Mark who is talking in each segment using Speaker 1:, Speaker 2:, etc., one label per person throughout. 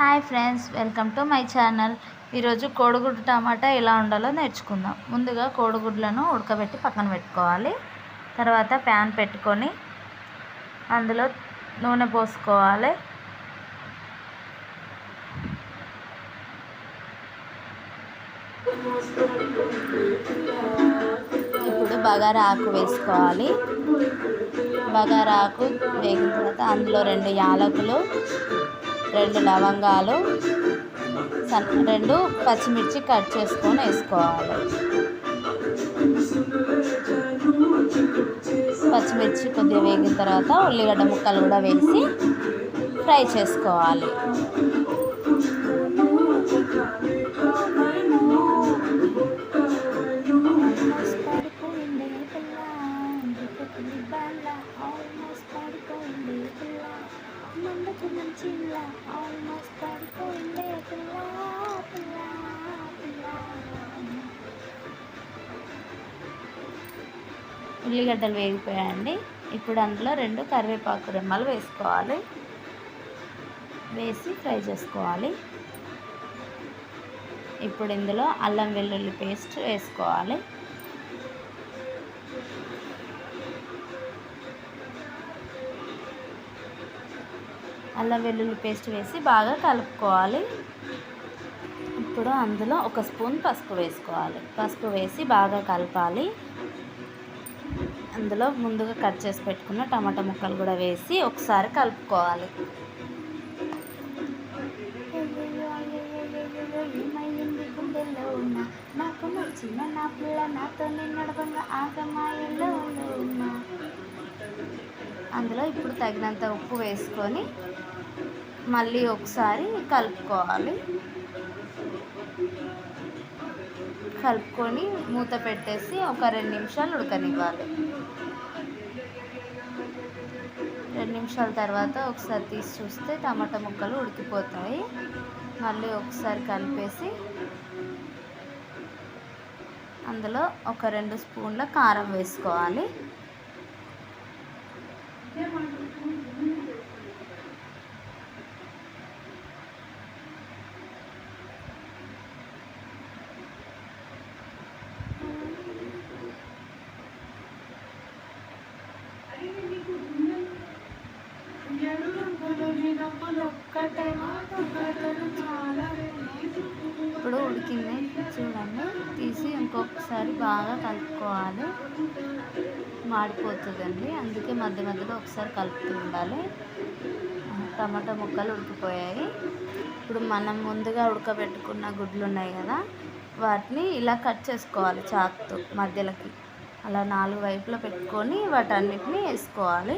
Speaker 1: Hi friends welcome to my channel. ఈరోజు కోడిగుడ్డు టమాటా ఎలా ఉండాలో నేర్చుకుందాం. ముందుగా కోడిగుడ్లను ఉడకబెట్టి పక్కన పెట్టుకోవాలి. తర్వాత ప్యాన్ పెట్టుకొని అందులో నూనె పోసుకోవాలి. ఇప్పుడు బగారా ఆకు వేసుకోవాలి. బగారా ఆకు వేగిన తర్వాత అందులో రెండు యాలకులు రెండు లవంగాలు సన్న రెండు పచ్చిమిర్చి కట్ చేసుకొని వేసుకోవాలి. పచ్చిమిర్చి కొద్దిగా వేగిన తర్వాత ఉల్లిగడ్డ ముక్కలు కూడా వేసి ఫ్రై చేసుకోవాలి. ఉల్లిగడ్డలు వేగిపోయాయండి. ఇప్పుడు అందులో రెండు కరివేపాకు రెమ్మలు వేసుకోవాలి. వేసి ఫ్రై చేసుకోవాలి. ఇప్పుడు ఇందులో అల్లం వెల్లుల్లి పేస్ట్ వేసుకోవాలి. అల్లం వెల్లుల్లి పేస్ట్ వేసి బాగా కలుపుకోవాలి. ఇప్పుడు అందులో ఒక స్పూన్ పసుపు వేసుకోవాలి. పసుపు వేసి బాగా కలపాలి. అందులో ముందుగా కట్ చేసి పెట్టుకున్న టమాటా ముక్కలు కూడా వేసి ఒకసారి కలుపుకోవాలి. నాకు నచ్చిన నా పిల్ల నాతో నడవంగా ఆగమాయల్లో అందులో ఇప్పుడు తగినంత ఉప్పు వేసుకొని మళ్ళీ ఒకసారి కలుపుకోవాలి. కలుపుకొని మూత పెట్టేసి ఒక రెండు నిమిషాలు ఉడకనివ్వాలి. రెండు నిమిషాల తర్వాత ఒకసారి తీసి చూస్తే టమాటా ముక్కలు ఉడికిపోతాయి. మళ్ళీ ఒకసారి కలిపేసి అందులో ఒక రెండు స్పూన్ల కారం వేసుకోవాలి. ఇప్పుడు ఉడికింది. చూడండి. తీసి ఇంకొకసారి బాగా కలుపుకోవాలి. మాడిపోతుందండి. అందుకే మధ్య మధ్యలో ఒకసారి కలుపుతూ ఉండాలి. టమాటా ముక్కలు ఉడికిపోయాయి. ఇప్పుడు మనం ముందుగా ఉడకబెట్టుకున్న గుడ్లు ఉన్నాయి కదా వాటిని ఇలా కట్ చేసుకోవాలి చాకుతో మధ్యలోకి. అలా నాలుగు వైపులో పెట్టుకొని వాటన్నిటిని వేసుకోవాలి.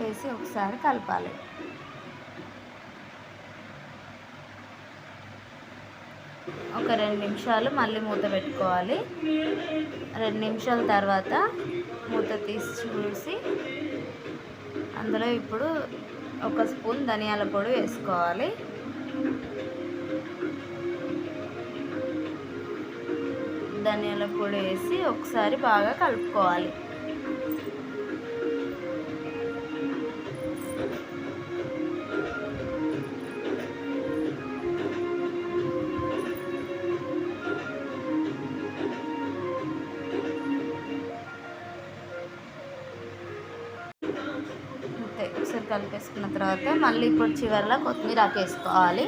Speaker 1: వేసి ఒకసారి కలపాలి. ఒక రెండు నిమిషాలు మళ్ళీ మూత పెట్టుకోవాలి. రెండు నిమిషాల తర్వాత మూత తీసి చూసి అందులో ఇప్పుడు ఒక స్పూన్ ధనియాల పొడి వేసుకోవాలి. ధనియాల పొడి వేసి ఒకసారి బాగా కలుపుకోవాలి. అంతే ఒకసారి కలిపేసుకున్న తర్వాత మళ్ళీ ఇప్పుడు చివరిలో కొత్తిమీర వేసుకోవాలి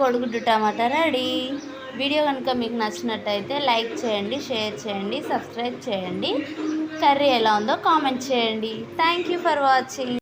Speaker 1: కొడుగుడ్డు టమాటా రెడీ. వీడియో కనుక మీకు నచ్చినట్టయితే లైక్ చేయండి షేర్ చేయండి సబ్స్క్రైబ్ చేయండి. కర్రీ ఎలా ఉందో కామెంట్ చేయండి. Thank you for watching.